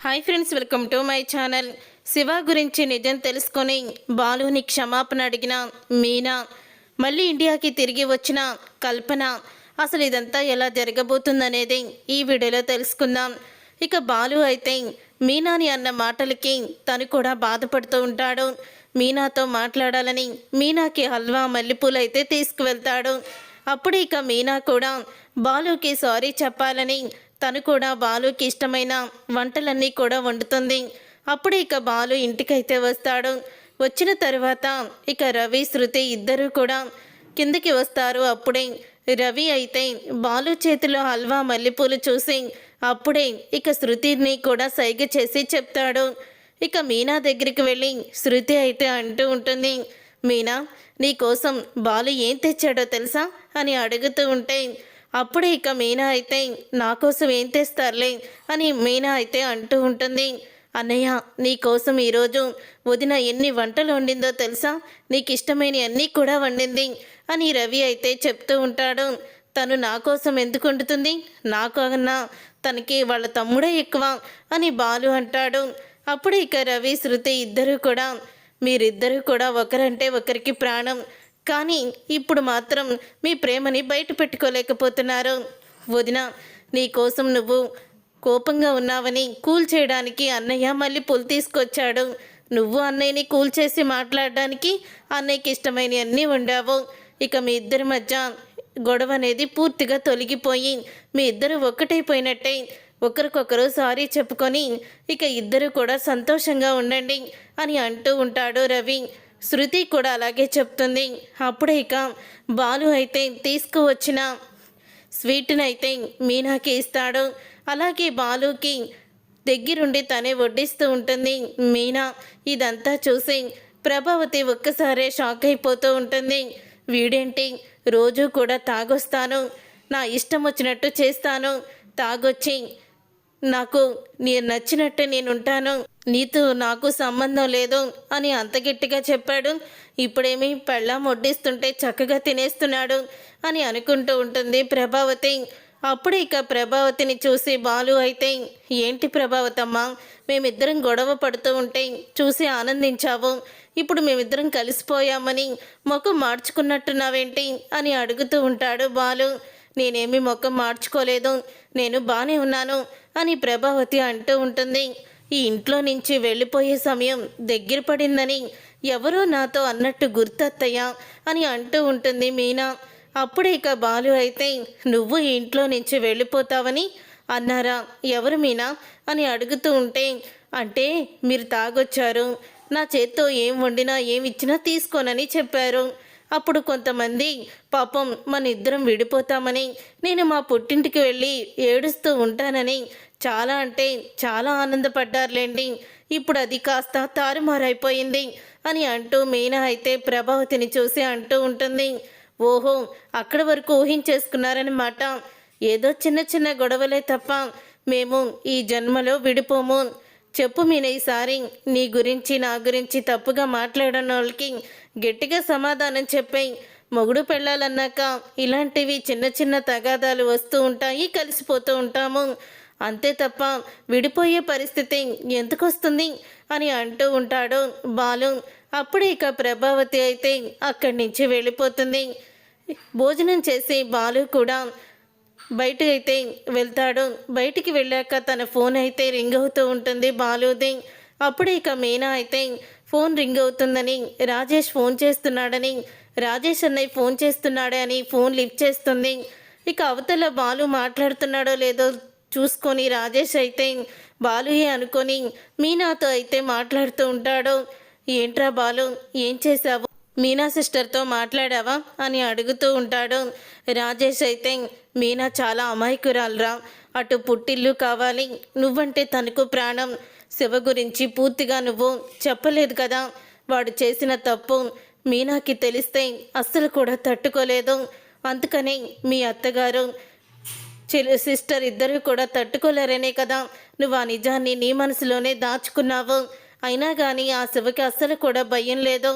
Hi friends welcome to my channel Shiva గురించి నిజం తెలుసుకొని బాలుని క్షమాపణ అడిగిన మీనా మళ్ళీ ఇండియాకి తిరిగి వచ్చిన కల్పన. అసలు ఇదంతా ఎలా జరగబోతుందనేది ఈ వీడియోలో తెలుసుకుందాం. ఇక బాలు అయితే మీనాని అన్న మాటలకి తను కూడా బాధపడుతూ ఉంటాడు. మీనాతో మాట్లాడాలని మీనాకి హల్వా మల్లెపూలు అయితే తీసుకువెళ్తాడు. అప్పుడు ఇక మీనా కూడా బాలుకి సారీ చెప్పాలని తను కూడా బాలుకి ఇష్టమైన వంటలన్నీ కూడా వండుతుంది. అప్పుడు ఇక బాలు ఇంటికైతే వస్తాడు. వచ్చిన తర్వాత ఇక రవి శృతి ఇద్దరూ కూడా కిందకి వస్తారు. అప్పుడే రవి అయితే బాలు చేతిలో హల్వా మల్లెపూలు చూసి అప్పుడే ఇక శృతిని కూడా సైగ చేసి చెప్తాడు. ఇక మీనా దగ్గరికి వెళ్ళి శృతి అయితే అంటూ ఉంటుంది మీనా నీకోసం బాలు ఏం తెచ్చాడో తెలుసా? అని అడుగుతూ ఉంటే అప్పుడే ఇక మీనా అయితే నా కోసం ఏం తెస్తారులే అని మీనా అయితే అంటూ ఉంటుంది. అన్నయ్య నీకోసం ఈరోజు వదిన ఎన్ని వంటలు వండిందో తెలుసా? నీకు ఇష్టమైన అన్నీ కూడా వండింది అని రవి అయితే చెప్తూ ఉంటాడు. తను నా కోసం ఎందుకు వండుతుంది? నాకన్నా తనకి వాళ్ళ తమ్ముడే ఎక్కువ అని బాలు అంటాడు. అప్పుడు ఇక రవి శృతి ఇద్దరూ కూడా మీరిద్దరూ కూడా ఒకరంటే ఒకరికి ప్రాణం. కానీ ఇప్పుడు మాత్రం మీ ప్రేమని బయట పెట్టుకోలేకపోతున్నారు. వదిన నీకోసం నువ్వు కోపంగా ఉన్నావని కూల్ చేయడానికి అన్నయ్య మళ్ళీ పులు తీసుకొచ్చాడు. నువ్వు అన్నయ్యని కూల్ చేసి మాట్లాడడానికి అన్నయ్యకి ఇష్టమైన అన్నీ ఉండావు ఇక మీ ఇద్దరి మధ్య గొడవ అనేది పూర్తిగా తొలగిపోయి మీ ఇద్దరు ఒక్కటైపోయినట్టే. ఒకరికొకరు సారీ చెప్పుకొని ఇక ఇద్దరు కూడా సంతోషంగా ఉండండి అని అంటూ ఉంటాడు రవి. శృతి కూడా అలాగే చెప్తుంది. అప్పుడే ఇక బాలు అయితే తీసుకువచ్చిన స్వీట్ని అయితే మీనాకి ఇస్తాడు. అలాగే బాలుకి దగ్గరుండి తనే వడ్డిస్తూ ఉంటుంది. మీనా ఇదంతా చూసి ప్రభావతి ఒక్కసారే షాక్ అయిపోతూ ఉంటుంది. వీడేంటి? రోజు కూడా తాగొస్తాను. నా ఇష్టం వచ్చినట్టు చేస్తాను. తాగొచ్చి నాకు నేను నచ్చినట్టు నేను ఉంటాను నీతో నాకు సంబంధం లేదు అని అంత గట్టిగా చెప్పాడు. ఇప్పుడేమి పెళ్ళాం వడ్డిస్తుంటే చక్కగా తినేస్తున్నాడు అని అనుకుంటూ ఉంటుంది ప్రభావతి. అప్పుడు ఇక ప్రభావతిని చూసి బాలు అయితే ఏంటి ప్రభావతమ్మ మేమిద్దరం గొడవ పడుతూ ఉంటే చూసి ఆనందించావు. ఇప్పుడు మేమిద్దరం కలిసిపోయామని ముఖం మార్చుకున్నట్టున్నావేంటి? అని అడుగుతూ ఉంటాడు బాలు. నేనేమి ముఖం మార్చుకోలేదు నేను బాగానే ఉన్నాను అని ప్రభావతి అంటూ ఉంటుంది. ఈ ఇంట్లో నుంచి వెళ్ళిపోయే సమయం దగ్గర పడిందని ఎవరో నాతో అన్నట్టు గుర్తత్తయ్యా అని అంటూ ఉంటుంది మీనా. అప్పుడే ఇక బాలు అయితే నువ్వు ఈ ఇంట్లో నుంచి వెళ్ళిపోతావని? అన్నారా. ఎవరు మీనా? అని అడుగుతూ ఉంటే అంటే మీరు తాగొచ్చారు. నా చేత్తో ఏం వండినా ఏం ఇచ్చినా తీసుకోనని చెప్పారు. అప్పుడు కొంతమంది పాపం మన ఇద్దరం విడిపోతామని నేను మా పుట్టింటికి వెళ్ళి ఏడుస్తూ ఉంటానని చాలా అంటే చాలా ఆనందపడ్డారులేండి. ఇప్పుడు అది కాస్త తారుమారైపోయింది అని అంటూ మీనా అయితే ప్రభావతిని చూసి అంటూ ఉంటుంది. ఓహో అక్కడి వరకు ఊహించేసుకున్నారనమాట ఏదో చిన్న చిన్న గొడవలే తప్ప మేము ఈ జన్మలో విడిపోము. చెప్పు మీన ఈసారి నీ గురించి నా గురించి తప్పుగా మాట్లాడిన వాళ్ళకి గట్టిగా సమాధానం చెప్పాయి. మొగుడు పెళ్ళాలన్నాక ఇలాంటివి చిన్న చిన్న తగాదాలు వస్తూ ఉంటాయి కలిసిపోతూ ఉంటాము. అంతే తప్ప విడిపోయే పరిస్థితి ఎందుకు వస్తుంది అని అంటూ ఉంటాడు బాలు. అప్పుడు ఇక ప్రభావతి అయితే అక్కడి నుంచి వెళ్ళిపోతుంది. భోజనం చేసి బాలు కూడా బయటకు అయితే వెళ్తాడు. బయటికి వెళ్ళాక తన ఫోన్ అయితే రింగ్ అవుతూ ఉంటుంది బాలుది. అప్పుడు ఇక మీనా అయితే ఫోన్ రింగ్ అవుతుందని రాజేష్ ఫోన్ చేస్తున్నాడని రాజేష్ అన్నయ్య ఫోన్ చేస్తున్నాడే అని ఫోన్ లిఫ్ట్ చేస్తుంది. ఇక అవతల బాలు మాట్లాడుతున్నాడో లేదో చూసుకొని రాజేష్ అయితే బాలుయే అనుకొని మీనాతో అయితే మాట్లాడుతూ ఉంటాడు. ఏంట్రా బాలు ఏం చేశావు? మీనా సిస్టర్తో మాట్లాడావా? అని అడుగుతూ ఉంటాడు. రాజేష్ అయితే మీనా చాలా అమాయకురాలరా. అటు పుట్టిల్లు కావాలి. నువ్వంటే తనకు ప్రాణం. శివ గురించి పూర్తిగా నువ్వు చెప్పలేదు కదా. వాడు చేసిన తప్పు మీనాకి తెలిస్తే అస్సలు కూడా తట్టుకోలేదు. అందుకని మీ అత్తగారు చెల్లి సిస్టర్ ఇద్దరు కూడా తట్టుకోలేరనే కదా. నువ్వు ఆ నిజాన్ని నీ మనసులోనే దాచుకున్నావు. అయినా కానీ ఆ శివకి అస్సలు కూడా భయం లేదు.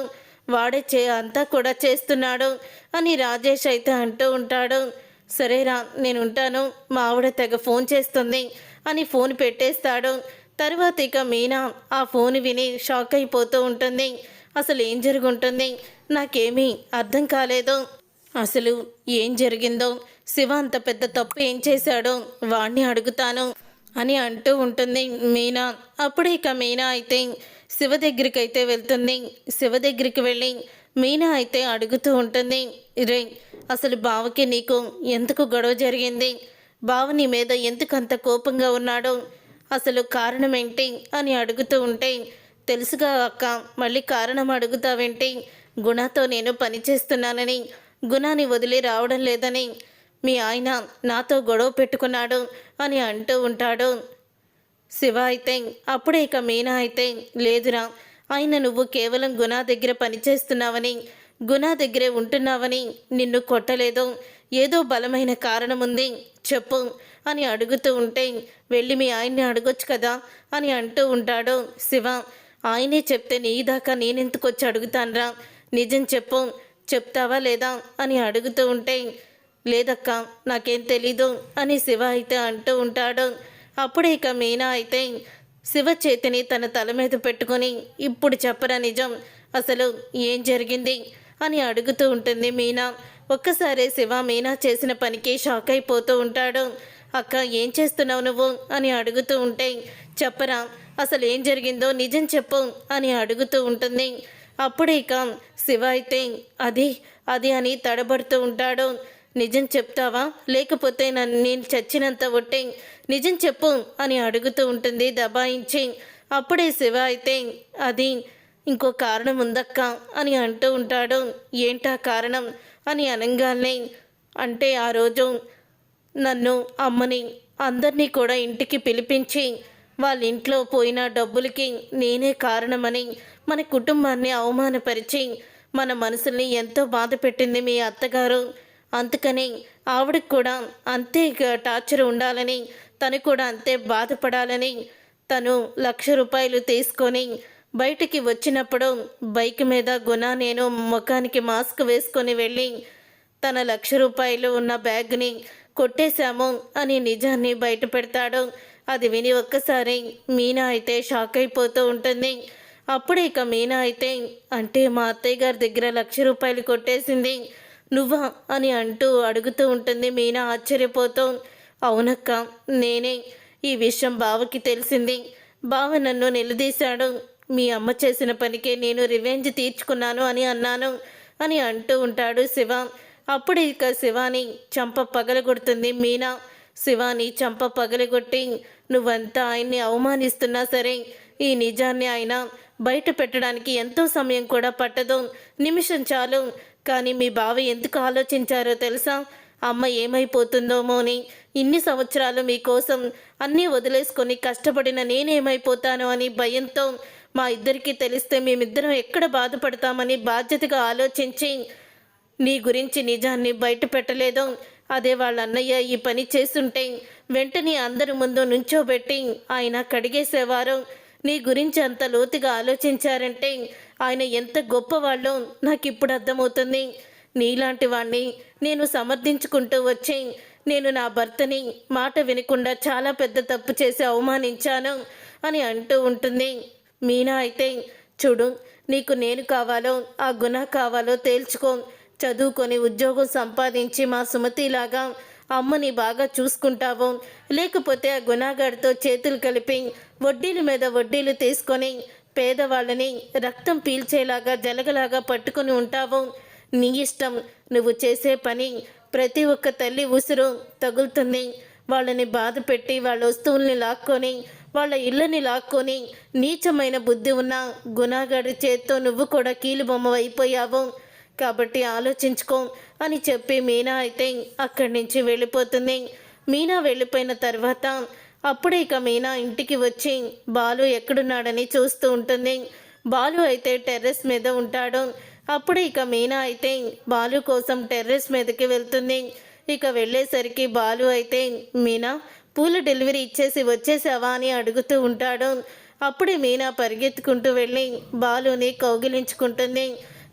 వాడే చే అంతా కూడా చేస్తున్నాడు అని రాజేష్ అయితే అంటూ ఉంటాడు. సరేరా నేను ఉంటాను మా ఆవిడ తెగ ఫోన్ చేస్తుంది అని ఫోన్ పెట్టేస్తాడు. తర్వాత ఇక మీనా ఆ ఫోన్ విని షాక్ అయిపోతూ ఉంటుంది. అసలు ఏం జరుగుంటుంది? నాకేమీ అర్థం కాలేదు. అసలు ఏం జరిగిందో? శివ అంత పెద్ద తప్పు ఏం చేశాడో వాణ్ణి అడుగుతాను అని అంటూ ఉంటుంది మీనా. అప్పుడే ఇక మీనా అయితే శివ దగ్గరికి అయితే వెళ్తుంది. శివ దగ్గరికి వెళ్ళి మీనా అయితే అడుగుతూ ఉంటుంది. రే అసలు బావకి నీకు ఎందుకు గొడవ జరిగింది? బావ నీ మీద ఎందుకు అంత కోపంగా ఉన్నాడో? అసలు కారణం ఏంటి అని అడుగుతూ ఉంటే తెలుసుగా అక్క మళ్ళీ కారణం అడుగుతావేంటి? గుణతో నేను పని చేస్తున్నానని గుణాన్ని వదిలి రావడం లేదని మీ ఆయన నాతో గొడవ పెట్టుకున్నాడు అని అంటూ ఉంటాడు. శివ అయితే అప్పుడే ఇక మీనా అయితే లేదురా ఆయన నువ్వు కేవలం గుణా దగ్గర పనిచేస్తున్నావని గుణా దగ్గరే ఉంటున్నావని నిన్ను కొట్టలేదు. ఏదో బలమైన కారణం ఉంది చెప్పు అని అడుగుతూ ఉంటే వెళ్ళి మీ ఆయన్ని అడగొచ్చు కదా అని అంటూ ఉంటాడు శివ. ఆయనే చెప్తే నీ దాకా నేనెందుకు వచ్చి అడుగుతానురా? నిజం చెప్పు చెప్తావా లేదా అని అడుగుతూ ఉంటే లేదక్క నాకేం తెలీదు అని శివ అయితే అంటూ ఉంటాడు. అప్పుడే ఇక మీనా అయితే శివ చేతిని తన తల మీద పెట్టుకొని ఇప్పుడు చెప్పరా నిజం? అసలు ఏం జరిగింది? అని అడుగుతూ ఉంటుంది మీనా. ఒక్కసారే శివ మీనా చేసిన పనికి షాక్ అయిపోతూ ఉంటాడు. అక్క ఏం చేస్తున్నావు నువ్వు? అని అడుగుతూ ఉంటే చెప్పరా అసలు ఏం జరిగిందో నిజం చెప్పు అని అడుగుతూ ఉంటుంది. అప్పుడే ఇక శివ అయితే అది అది అని తడబడుతూ ఉంటాడు. నిజం చెప్తావా? లేకపోతే నన్ను నేను చచ్చినంత ఒట్టే నిజం చెప్పు అని అడుగుతూ ఉంటుంది దబాయించి. అప్పుడే శివ అయితే అది ఇంకో కారణం ఉందక్క అని అంటూ ఉంటాడు. ఏంటా కారణం అని అనగానే అంటే ఆ రోజు నన్ను అమ్మని అందరినీ కూడా ఇంటికి పిలిపించి వాళ్ళ ఇంట్లో పోయిన డబ్బులకి నేనే కారణమని మన కుటుంబాన్ని అవమానపరిచి మన మనసుల్ని ఎంతో బాధ పెట్టింది మీ అత్తగారు. అందుకని ఆవిడకి కూడా అంతే టార్చర్ ఉండాలని తను కూడా అంతే బాధపడాలని తను లక్ష రూపాయలు తీసుకొని బయటికి వచ్చినప్పుడు బైక్ మీద గుణ నేను ముఖానికి మాస్క్ వేసుకొని వెళ్ళి తన లక్ష రూపాయలు ఉన్న బ్యాగ్ని కొట్టేశాము అని నిజాన్ని బయట పెడతాడు అది విని ఒక్కసారి మీనా అయితే షాక్ అయిపోతూ ఉంటుంది. అప్పుడే ఇక మీనా అయితే అంటే మా అత్తయ్య గారి దగ్గర లక్ష రూపాయలు కొట్టేసింది నువ్వా అని అంటూ అడుగుతూ ఉంటుంది మీనా ఆశ్చర్యపోతూ. అవునక్క నేనే ఈ విషయం బావకి తెలిసింది. బావ నన్ను నిలదీశాడు. మీ అమ్మ చేసిన పనికే నేను రివెంజ్ తీర్చుకున్నాను అని అన్నాను అని అంటూ ఉంటాడు శివ. అప్పుడు ఇక శివాని చంప పగలగొడుతుంది మీనా శివాని చంప పగలగొట్టి నువ్వంతా ఆయన్ని అవమానిస్తున్నా సరే ఈ నిజాన్ని ఆయన బయట పెట్టడానికి ఎంతో సమయం కూడా పట్టదు. నిమిషం చాలు. కానీ మీ బావ ఎందుకు ఆలోచించారో తెలుసా? అమ్మ ఏమైపోతుందోమో అని ఇన్ని సంవత్సరాలు మీకోసం అన్నీ వదిలేసుకొని కష్టపడిన నేనేమైపోతాను అని భయంతో మా ఇద్దరికి తెలిస్తే మేమిద్దరం ఎక్కడ బాధపడతామని బాధ్యతగా ఆలోచించి నీ గురించి నిజాన్ని బయట పెట్టలేదు అదే వాళ్ళ అన్నయ్య ఈ పని చేస్తుంటే వెంటనే అందరి ముందు నుంచోబెట్టి ఆయన కడిగేసేవారు. నీ గురించి అంత లోతుగా ఆలోచించారంటే ఆయన ఎంత గొప్పవాళ్ళో నాకు ఇప్పుడు అర్థమవుతుంది. నీలాంటి వాణ్ణి నేను సమర్థించుకుంటూ వచ్చి నేను నా భర్తని మాట వినకుండా చాలా పెద్ద తప్పు చేసి అవమానించాను అని అంటూ ఉంటుంది. మీనా అయితే చూడు నీకు నేను కావాలో ఆ గుణ కావాలో తేల్చుకో. చదువుకొని ఉద్యోగం సంపాదించి మా సుమతిలాగా అమ్మని బాగా చూసుకుంటావు. లేకపోతే ఆ గుణాగాడితో చేతులు కలిపి వడ్డీల మీద వడ్డీలు తీసుకొని పేదవాళ్ళని రక్తం పీల్చేలాగా జలగలాగా పట్టుకొని ఉంటావు. నీ ఇష్టం నువ్వు చేసే పని ప్రతి ఒక్క తల్లి ఉసురు తగులుతుంది. వాళ్ళని బాధ పెట్టి వాళ్ళ వస్తువుల్ని లాక్కొని వాళ్ళ ఇళ్ళని లాక్కొని నీచమైన బుద్ధి ఉన్న గుణాగాడి చేత్తో నువ్వు కూడా కీలుబొమ్మ అయిపోయావు. కాబట్టి ఆలోచించుకో అని చెప్పి మీనా అయితే అక్కడి నుంచి వెళ్ళిపోతుంది. మీనా వెళ్ళిపోయిన తర్వాత అప్పుడే ఇక మీనా ఇంటికి వచ్చి బాలు ఎక్కడున్నాడని చూస్తూ ఉంటుంది. బాలు అయితే టెర్రస్ మీద ఉంటాడు. అప్పుడు ఇక మీనా అయితే బాలు కోసం టెర్రస్ మీదకి వెళ్తుంది. ఇక వెళ్ళేసరికి బాలు అయితే మీనా పూల డెలివరీ ఇచ్చేసి వచ్చేసావా అని అడుగుతూ ఉంటాడు. అప్పుడే మీనా పరిగెత్తుకుంటూ వెళ్ళి బాలుని కౌగిలించుకుంటుంది.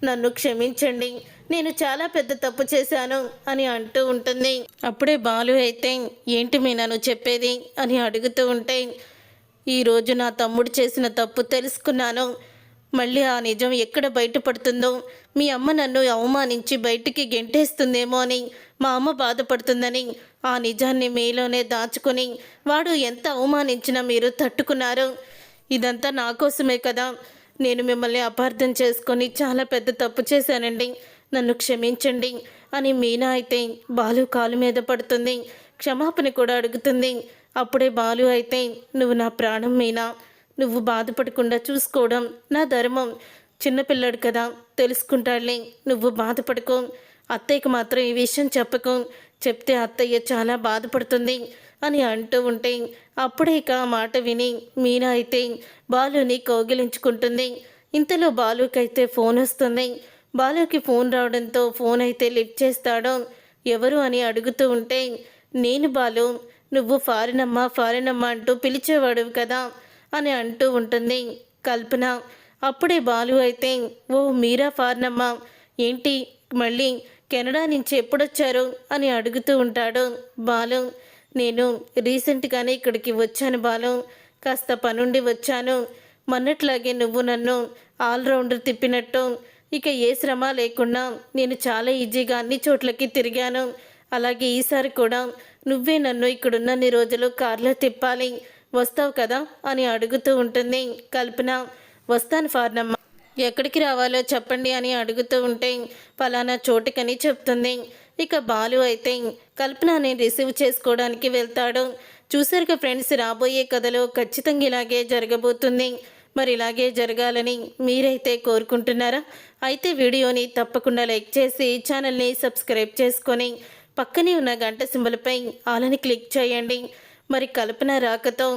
నన్ను క్షమించండి నేను చాలా పెద్ద తప్పు చేశాను అని అంటూ ఉంటుంది. అప్పుడే బాలు అయితే ఏంటి మీ నన్ను చెప్పేది? అని అడుగుతూ ఉంటే ఈరోజు నా తమ్ముడు చేసిన తప్పు తెలుసుకున్నాను. మళ్ళీ ఆ నిజం ఎక్కడ బయటపడుతుందో మీ అమ్మ నన్ను అవమానించి బయటికి గెంటేస్తుందేమో అని మా అమ్మ బాధపడుతుందని ఆ నిజాన్ని మీలోనే దాచుకుని వాడు ఎంత అవమానించినా మీరు తట్టుకున్నారు. ఇదంతా నా కోసమే కదా. నేను మిమ్మల్ని అపార్థం చేసుకొని చాలా పెద్ద తప్పు చేశానండి. నన్ను క్షమించండి అని మీనా అయితే బాలు కాలు మీద పడుతుంది. క్షమాపణ కూడా అడుగుతుంది. అప్పుడే బాలు అయితే నువ్వు నా ప్రాణం మీనా. నువ్వు బాధపడకుండా చూసుకోవడం నా ధర్మం. చిన్నపిల్లాడు కదా తెలుసుకుంటాడులే. నువ్వు బాధపడుకో. అత్తయ్యకి మాత్రం ఈ విషయం చెప్పకు చెప్తే అత్తయ్య చాలా బాధపడుతుంది అని అంటూ ఉంటే అప్పుడే ఇక ఆ మాట విని మీనా అయితే బాలుని కౌగిలించుకుంటుంది. ఇంతలో బాలుకైతే ఫోన్ వస్తుంది. బాలుకి ఫోన్ రావడంతో ఫోన్ అయితే లిఫ్ట్ చేస్తాడు. ఎవరు అని అడుగుతూ ఉంటే నేను బాలు నువ్వు ఫారినమ్మ ఫారినమ్మ ఫారిన్ అమ్మా అంటూ పిలిచేవాడు కదా అని అంటూ ఉంటుంది కల్పన. అప్పుడే బాలు అయితే ఓ మీరా ఫారినమ్మ ఏంటి మళ్ళీ కెనడా నుంచి ఎప్పుడొచ్చారు అని అడుగుతూ ఉంటాడు బాలు. నేను రీసెంట్గానే ఇక్కడికి వచ్చాను బాలు. కాస్త పనుండి వచ్చాను. మొన్నట్లాగే నువ్వు నన్ను ఆల్రౌండర్ తిప్పినట్టు. ఇక ఏ శ్రమ లేకుండా నేను చాలా ఈజీగా అన్ని చోట్లకి తిరిగాను. అలాగే ఈసారి కూడా నువ్వే నన్ను ఇక్కడున్నన్ని రోజులు కార్లో తిప్పాలి. వస్తావు కదా అని అడుగుతూ ఉంటుంది కల్పన. వస్తాను ఫార్నమ్మ. ఎక్కడికి రావాలో చెప్పండి అని అడుగుతూ ఉంటే ఫలానా చోటుకని చెప్తుంది. ఇక బాలు అయితే కల్పనని రిసీవ్ చేసుకోవడానికి వెళ్తాడు. చూసారుగా ఫ్రెండ్స్ రాబోయే కథలో ఖచ్చితంగా ఇలాగే జరగబోతుంది. మరి ఇలాగే జరగాలని మీరైతే కోరుకుంటున్నారా? అయితే వీడియోని తప్పకుండా లైక్ చేసి ఛానల్ని సబ్స్క్రైబ్ చేసుకొని పక్కనే ఉన్న గంట సింబల్పై ఆలని క్లిక్ చేయండి. మరి కల్పన రాకతో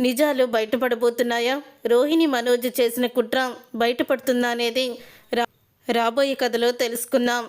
నిజాలు బయటపడబోతున్నాయా? రోహిణి మనోజ్ చేసిన కుట్ర బయటపడుతుందా అనేది రా రాబోయే కథలో తెలుసుకుందాం.